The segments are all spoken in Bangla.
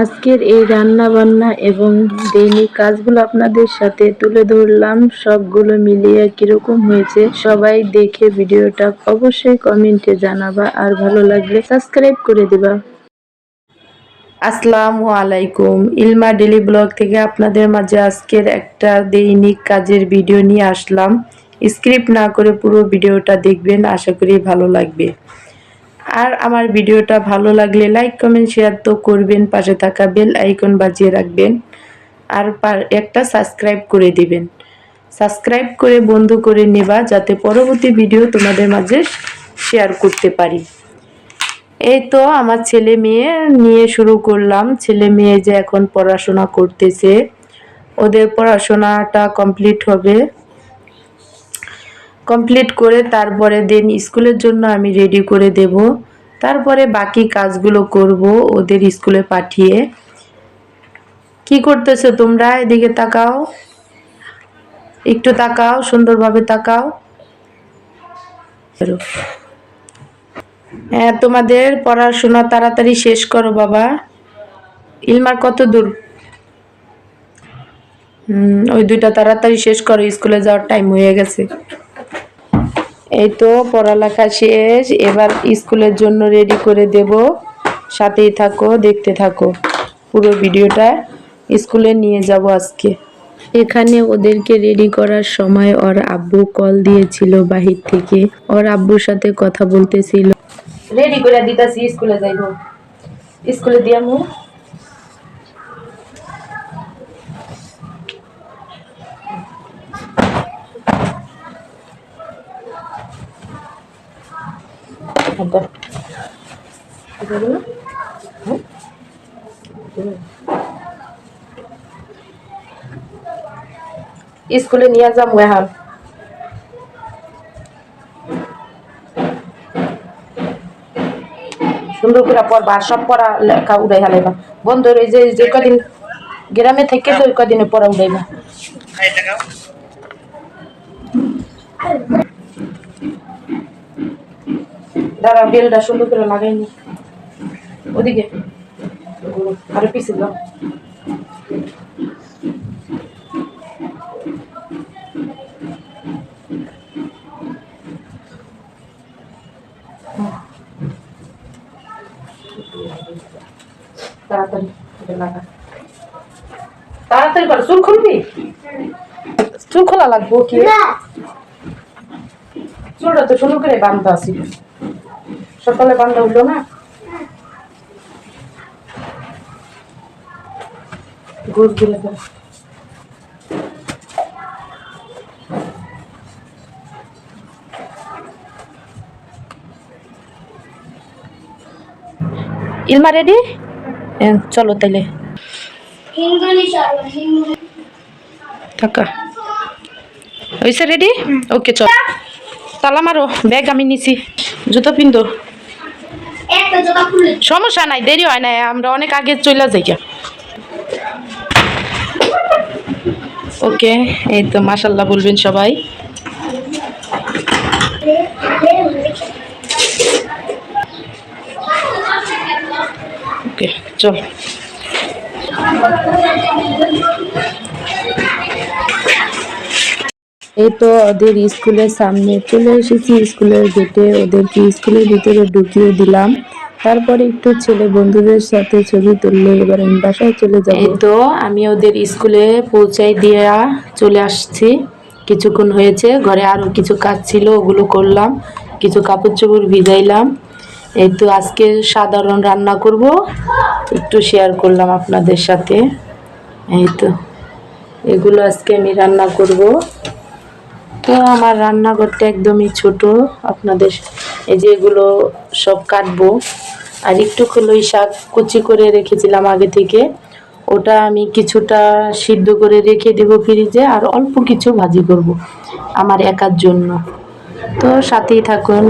আজকের এই রান্না বান্না এবং দৈনিক কাজগুলো আপনাদের সাথে তুলে ধরলাম। সবগুলো মিলিয়ে কীরকম হয়েছে, সবাই দেখে ভিডিওটা অবশ্যই কমেন্টে জানাবা। আর ভালো লাগলে সাবস্ক্রাইব করে দিবা। আসসালামু আলাইকুম। ইলমা ডেলি ব্লগ থেকে আপনাদের মাঝে আজকের একটা দৈনিক কাজের ভিডিও নিয়ে আসলাম। স্ক্রিপ্ট না করে পুরো ভিডিওটা দেখবেন, আশা করি ভালো লাগবে। আর আমার ভিডিওটা ভালো লাগলে লাইক কমেন্ট শেয়ার তো করবেন। পাশে থাকা বেল আইকন বাজিয়ে রাখবেন। আর একটা সাবস্ক্রাইব করে দিবেন। সাবস্ক্রাইব করে বন্ধু করে নেবা, যাতে পরবর্তী ভিডিও তোমাদের মাঝে শেয়ার করতে পারি। এই তো আমার ছেলে মেয়ে নিয়ে শুরু করলাম। ছেলে মেয়ে যে এখন পড়াশোনা করতেছে, ওদের পড়াশোনাটা কমপ্লিট হবে। কমপ্লিট করে তারপরে দেন স্কুলের জন্য আমি রেডি করে দেব। তারপরে বাকি কাজগুলো করব ওদের স্কুলে পাঠিয়ে। কি করতেছো তোমরা এদিকে তাকাও। একটু তাকাও সুন্দরভাবে তাকাও। হ্যাঁ তোমাদের পড়াশোনা তাড়াতাড়ি শেষ করো বাবা। ইলমার কত দূর? হুম, ওই দুইটা তাড়াতাড়ি শেষ করো স্কুলে যাওয়ার টাইম হয়ে গেছে। এই তো পড়ালেখা শেষ। এবার স্কুলের জন্য রেডি করে দেব। সাথেই থাকো দেখতে থাকো। পুরো ভিডিওটা স্কুলে নিয়ে যাব আজকে। এখানে ওদেরকে রেডি করার সময় ওর আব্বু কল দিয়েছিল বাহির থেকে। ওর আব্বুর সাথে কথা বলতেছিল। রেডি করে দিতাছি স্কুলে যাইব। স্কুলে দিয়ামু এগুলো। স্কুলে নিয়ে যাব এখন। সুন্দর করে পড়বা, সব পড়া লেখা উড়াই হালাইবা বন্ধ, এই যে যে কদিন গ্রামে থেকে তো ওই কদিনে পড়া উড়াইবা। দাঁড়া বেলটা সুন্দর করে লাগাইনি ওদিকে। আরে পিছিয়ে দাও। তাড়াতাড়ি লাগা। তাড়াতাড়ি করো চুল খুলবি? চুল খোলা লাগবো কি? চুলটা তো সুন্দর করে বান্ধা আছিল সকালে বান্ধা উঠল না? গুড় গিলে ইলমা রেডি চলো তাইলে থাকা। হয়েছে রেডি ওকে চল। তালা মারো ব্যাগ আমি নিছি। জুতো খুলে সমস্যা নাই, দেরি হয় না আমরা অনেক আগে চলে যাই ওকে, এই তো মাসাল্লাহ বলবেন সবাই। ওকে, চল। এই তো ওদের স্কুলের সামনে চলে এসেছি। স্কুলের গেটে ওদেরকে স্কুলের ভিতরে ঢুকিয়ে দিলাম। তারপরে একটু ছেলে বন্ধুদের সাথে ছবি তুললে এবার আমি বাসায় চলে যাব। এই তো আমি ওদের স্কুলে পৌঁছাই দিয়ে চলে আসছি। কিছুক্ষণ হয়েছে, ঘরে আরও কিছু কাজ ছিল, ওগুলো করলাম। কিছু কাপড় চোপড় ভিজাইলাম। এই তো আজকে সাধারণ রান্না করব। একটু শেয়ার করলাম আপনাদের সাথে। এই তো, এগুলো আজকে আমি রান্না করব। তো আমার রান্নাঘরটা একদমই ছোট। আপনাদের এই যে এগুলো সব কাটবো। আর একটু কলই শাক কুচি করে রেখেছিলাম আগে থেকে। ওটা আমি কিছুটা সিদ্ধ করে রেখে দেব ফ্রিজে আর অল্প কিছু ভাজি করব আমার একার জন্য। তো সাথেই থাকুন।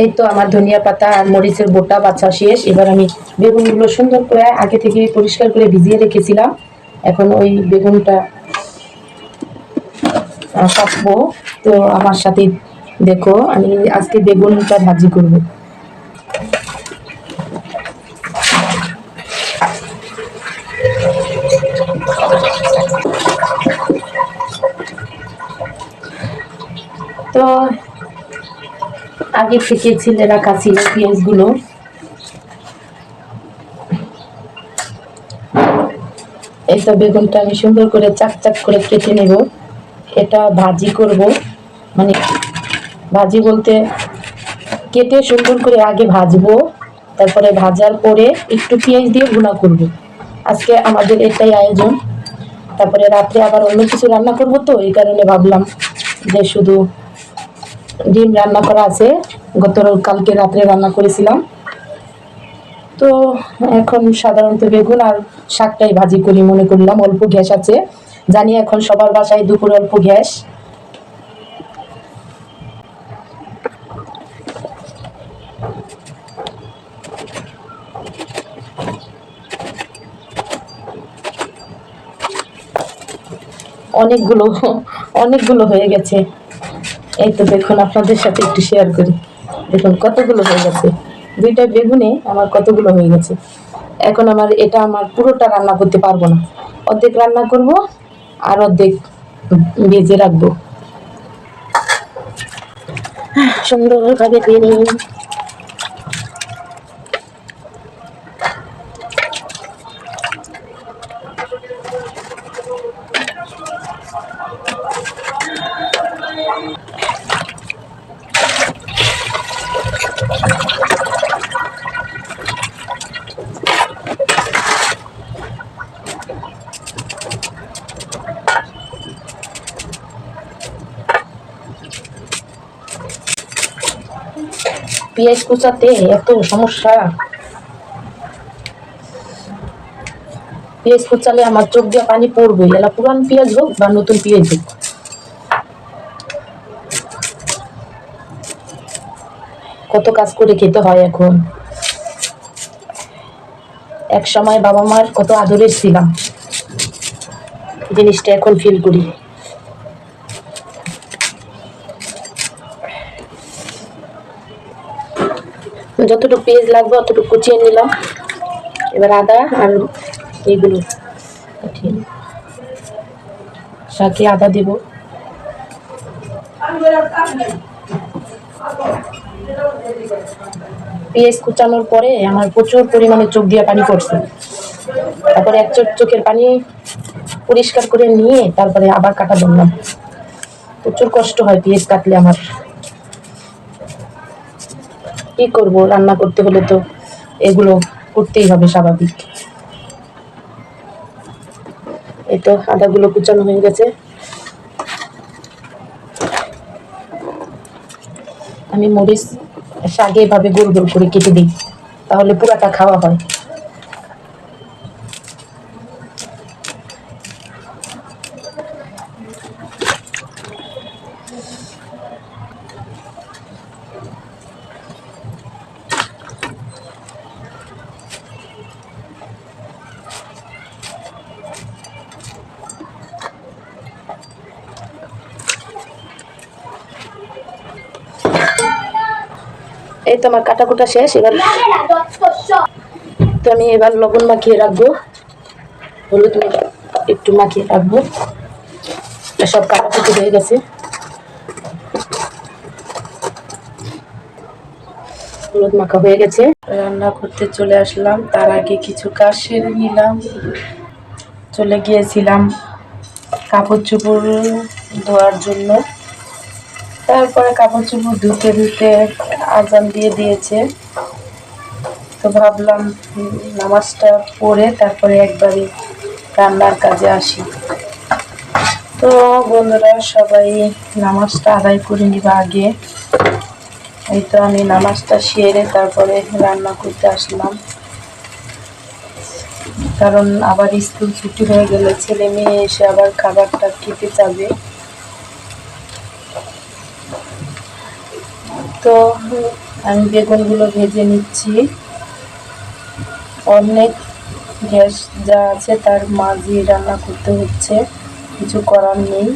এই তো আমার ধনিয়া পাতা আর মরিচের বোটা বাছা শেষ। এবার আমি বেগুনগুলো সুন্দর করে আগে থেকে পরিষ্কার করে ভিজিয়ে রেখেছিলাম। এখন ওই বেগুনটা কাটবো। তো আমার সাথে দেখো, আমি আজকে বেগুনটা ভাজি করব। আগে থেকে ছিলে রাখা ছিল পেঁয়াজগুলো। এই তো বেগুনটা আমি সুন্দর করে চাক চাক করে কেটে নেব। এটা ভাজি করব। মানে ভাজি বলতে কেটে সুন্দর করে আগে ভাজবো। তারপরে ভাজার পরে একটু পেঁয়াজ দিয়ে ভুনা করব। আজকে আমাদের এটাই আয়োজন। তারপরে রাত্রে আবার অন্য কিছু রান্না করব তো, এই কারণে ভাবলাম যে শুধু ডিম রান্না করা আছে। গত কালকে রাত্রে রান্না করেছিলাম। তো এখন সাধারণত বেগুন আর শাকটাই ভাজি করি মনে করলাম, অল্প গ্যাস আছে। জানি এখন সবার বাসায় দুপুর অল্প গ্যাস। অনেকগুলো অনেকগুলো হয়ে গেছে। এই তো দেখুন, আপনাদের সাথে একটু শেয়ার করি। দেখুন, কতগুলো হয়ে গেছে। দুইটা বেগুনে আমার কতগুলো হয়ে গেছে। এখন আমার, এটা আমার পুরোটা রান্না করতে পারব না। অর্ধেক রান্না করব আর অর্ধেক ভেজে রাখব। সুন্দরভাবে দিয়ে পেঁয়াজ কুচাতে এত সমস্যা। পেঁয়াজ কুচালে আমার চোখ দিয়ে পানি পড়বে। এলা পুরান পেঁয়াজ হোক বা নতুন পেঁয়াজ হোক। কত কাজ করে খেতে হয় এখন। এক সময় বাবা মার কত আদরের ছিলাম। জিনিসটা এখন ফিল করি। যতটুকু পেঁয়াজ লাগবে, অতটুকু কুচিয়ে নিলাম। এবার আদা আর এইগুলো শাকে আদা দেব। পেঁয়াজ কুচানোর পরে আমার প্রচুর পরিমাণে চোখ দিয়ে পানি পড়ছে। তারপরে এক চোখ চোখের পানি পরিষ্কার করে নিয়ে তারপরে আবার কাটা ধরলাম প্রচুর কষ্ট হয় পেঁয়াজ কাটলে আমার। কি করব? রান্না করতে হলে তো এগুলো করতেই হবে স্বাভাবিক। এই তো আদাগুলো কুচানো হয়ে গেছে। আমি মরিচ শাকে এভাবে গোল গোল করে কেটে দিই, তাহলে পুরাটা খাওয়া হয়। তো আমার কাটা কুটা শেষ, এবার তো আমি এবার লবণ মাখিয়ে রাখব। হলুদ একটু মাখিয়ে রাখব। সব কাটা কুটি হয়ে গেছে। হলুদ মাখা হয়ে গেছে। রান্না করতে চলে আসলাম, তার আগে কিছু কাজ সেরে নিলাম। চলে গিয়েছিলাম কাপড় চোপড় ধোয়ার জন্য। তারপরে কাপড় চোপড় ধুতে ধুতে আজান দিয়ে দিয়েছে। তো ভাবলাম নামাজটা পড়ে তারপরে একবারই রান্নার কাজে আসি। তো বন্ধুরা, সবাই নামাজটা আদায় করে নিবা আগে। এই তো আমি নামাজটা সেরে তারপরে রান্না করতে আসলাম। কারণ আবার স্কুল ছুটি হয়ে গেলে ছেলে মেয়ে এসে আবার খাবারটা খেতে যাবে তো আমি বেগুনগুলো ভেজে নিচ্ছি। অনেক গ্যাস যা আছে তার মাঝে রান্না করতে হচ্ছে, কিছু করার নেই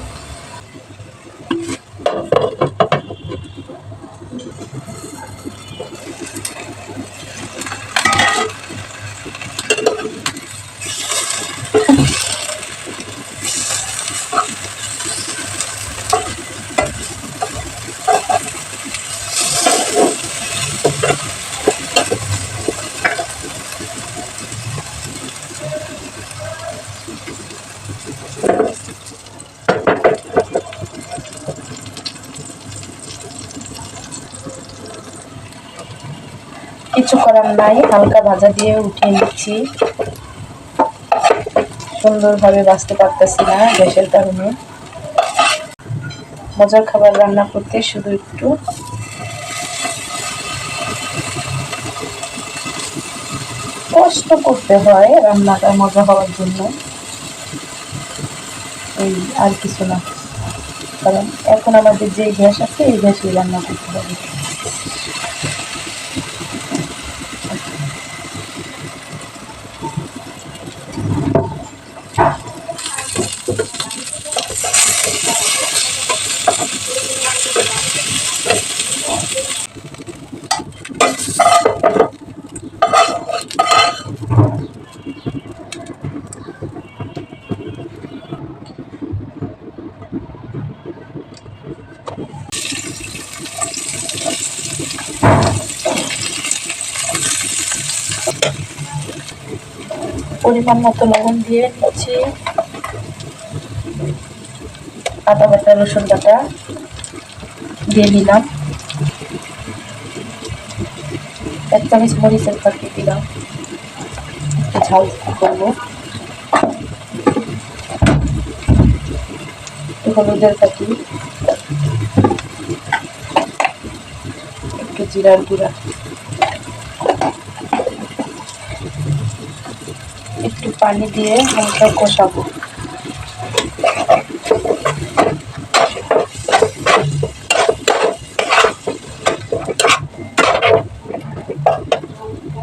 কিছু করার নাই, হালকা ভাজা দিয়ে উঠিয়ে নিচ্ছি। সুন্দরভাবে বাঁচতে পারতেছি না গ্যাসের কারণে। মজার খাবার রান্না করতে শুধু একটু। কষ্ট করতে হয় রান্নাটা মজা হওয়ার জন্য। এই আর কিছু না। কারণ এখন আমাদের যে গ্যাস আছে, এই গ্যাসে রান্না করতে হবে। পরিমাণ মতো লবণ দিয়ে নিচ্ছি আদা বাটা, রসুন বাটা দিয়ে নিলাম। এক চামচ মরিচের পাখি দিলাম। ঝাল করব। হলুদের পাখি একটু জিরার গুঁড়া একটু পানি দিয়ে হালকা কষাবো।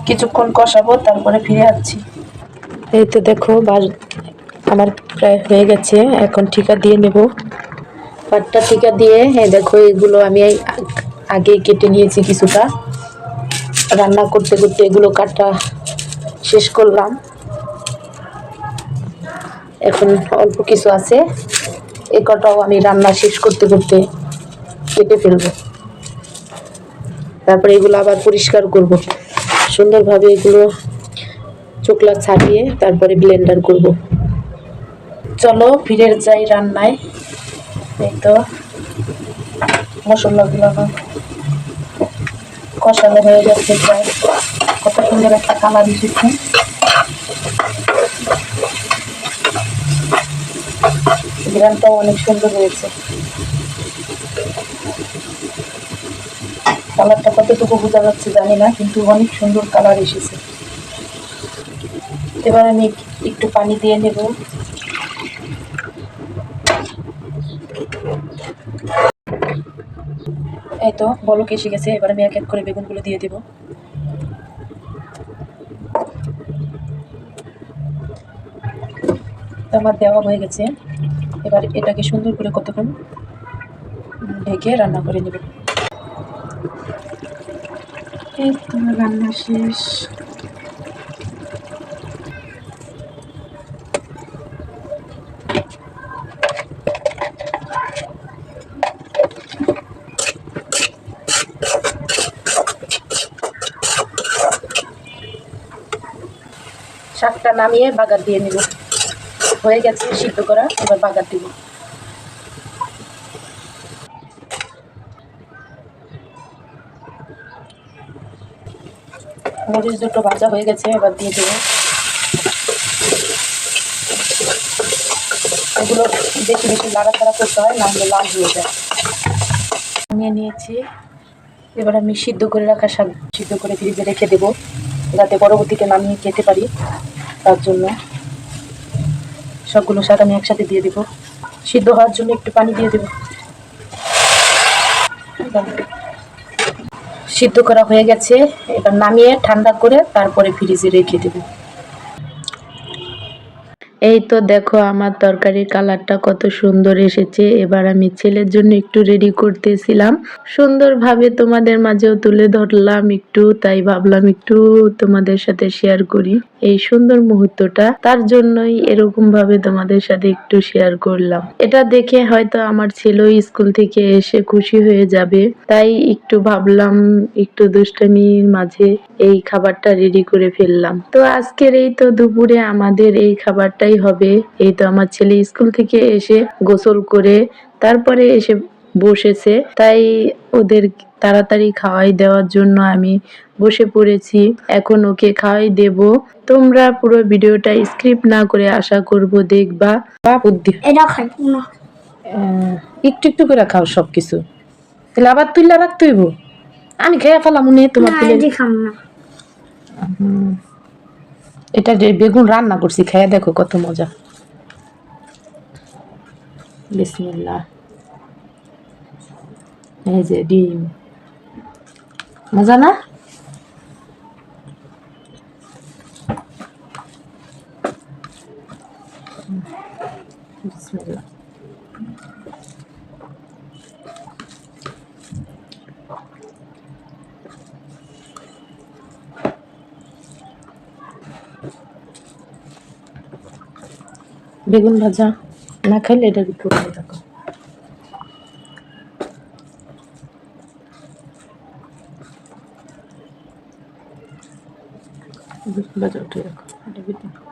কিছুক্ষণ কষাবো, তারপরে ফিরে আসছি। এই তো দেখো, বাস আমার প্রায় হয়ে গেছে। এখন ঠিকা দিয়ে নেব। পাটটা ঠিকা দিয়ে, এই দেখো, এগুলো আমি আগ- কেটে নিয়েছি কিছুটা। রান্না করতে করতে এগুলো কাটা শেষ করলাম। এখন অল্প কিছু আছে। এ কটাও আমি রান্না শেষ করতে করতে কেটে ফেলব। তারপরে এগুলো আবার পরিষ্কার করব। সুন্দরভাবে এগুলো চোকলা ছাড়িয়ে তারপরে ব্লেন্ডার করব। চলো ফিরে যাই রান্নায়। এই তো, মশলাগুলো আমার কষানো হয়ে যাচ্ছে প্রায়। কত সুন্দর একটা কালার এসেছে। গ্রামটাও অনেক সুন্দর হয়েছে। কালারটা কতটুকু বোঝা যাচ্ছে জানি না, কিন্তু অনেক সুন্দর কালার এসেছে। এবার আমি একটু পানি দিয়ে নেব। এই তো, বলক এসে গেছে, এবার আমি এক এক করে বেগুনগুলো দিয়ে দেব। আমার দেওয়া হয়ে গেছে। এবার এটাকে সুন্দর করে কতক্ষণ ঢেকে রান্না করে নেব? এই রান্না শেষ। শাকটা নামিয়ে বাগার দিয়ে নেব। হয়ে গেছে সিদ্ধ করা, এবার বাগার দিব। মরিচ দুটো ভাজা হয়ে গেছে, এবার দিয়ে দেবো। এগুলো বেশি বেশি লাড়াচাড়া করতে হয়, না লাল হয়ে যায়। নিয়ে নিয়েছি। এবার আমি সিদ্ধ করে রাখা শাক সিদ্ধ করে ফ্রিজে রেখে দেবো, যাতে পরবর্তীতে নামিয়ে খেতে পারি তার জন্য। সবগুলো শাক আমি একসাথে দিয়ে দেবো। সিদ্ধ হওয়ার জন্য একটু পানি দিয়ে দেবো। সিদ্ধ করা হয়ে গেছে। এবার নামিয়ে ঠান্ডা করে তারপরে ফ্রিজে রেখে দেবো। এই তো দেখো আমার তরকারির কালারটা কত সুন্দর এসেছে। এবার আমি ছেলের জন্য একটু রেডি করতেছিলাম। সুন্দরভাবে তোমাদের মাঝেও তুলে ধরলাম একটু, তাই ভাবলাম একটু তোমাদের সাথে শেয়ার করি এই সুন্দর মুহূর্তটা। তার জন্যই এরকম ভাবে তোমাদের সাথে একটু শেয়ার করলাম। এটা দেখে হয়তো আমার ছেলেও স্কুল থেকে এসে খুশি হয়ে যাবে। তাই একটু ভাবলাম একটু দুষ্টামির মাঝে এই খাবারটা রেডি করে ফেললাম। তো আজকের এই তো দুপুরে আমাদের এই খাবারটাই হবে। এই তো আমার ছেলে স্কুল থেকে এসে গোসল করে তারপরে এসে বসেছে। তাই ওদের তাড়াতাড়ি খাওয়াই দেওয়ার জন্য আমি বসে পড়েছি। এখন ওকে খাওয়াই দেব। তোমরা পুরো ভিডিওটা স্ক্রিপ্ট না করে আশা করব দেখবা। বা বুদ্ধি। একটু একটু করে খাও সব কিছু তাহলে আবার তুইলা রাখতে হইব। আমি খেয়ে ফেলাম তোমার এটি যে বেগুন রান্না করছি খেয়ে দেখো কত মজা। যে ডিম। মজা না? বেগুন ভাজা না খাইলে এটা একটু করে থাকো বেগুন ভাজা উঠে রাখো এটা ভিতরে।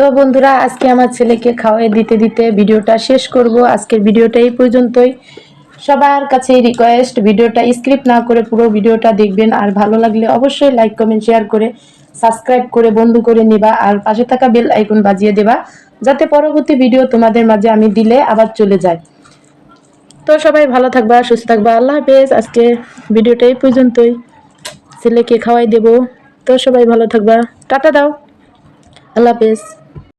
তো বন্ধুরা, আজকে আমার ছেলেকে খাওয়াই দিতে দিতে ভিডিওটা শেষ করব। আজকের ভিডিওটা এই পর্যন্তই। সবার কাছে রিকোয়েস্ট ভিডিওটা স্ক্রিপ্ট না করে পুরো ভিডিওটা দেখবেন। আর ভালো লাগলে অবশ্যই লাইক কমেন্ট শেয়ার করে সাবস্ক্রাইব করে বন্ধু করে নিবা। আর পাশে থাকা বেল আইকন বাজিয়ে দেবা, যাতে পরবর্তী ভিডিও তোমাদের মাঝে আমি দিলে আবার চলে যায়। তো সবাই ভালো থাকবা, সুস্থ থাকবা। আল্লাহ হাফেজ। আজকে ভিডিওটা এই পর্যন্তই। ছেলেকে খাওয়াই দেব। তো সবাই ভালো থাকবা। টাটা দাও। আল্লাহ হাফেজ।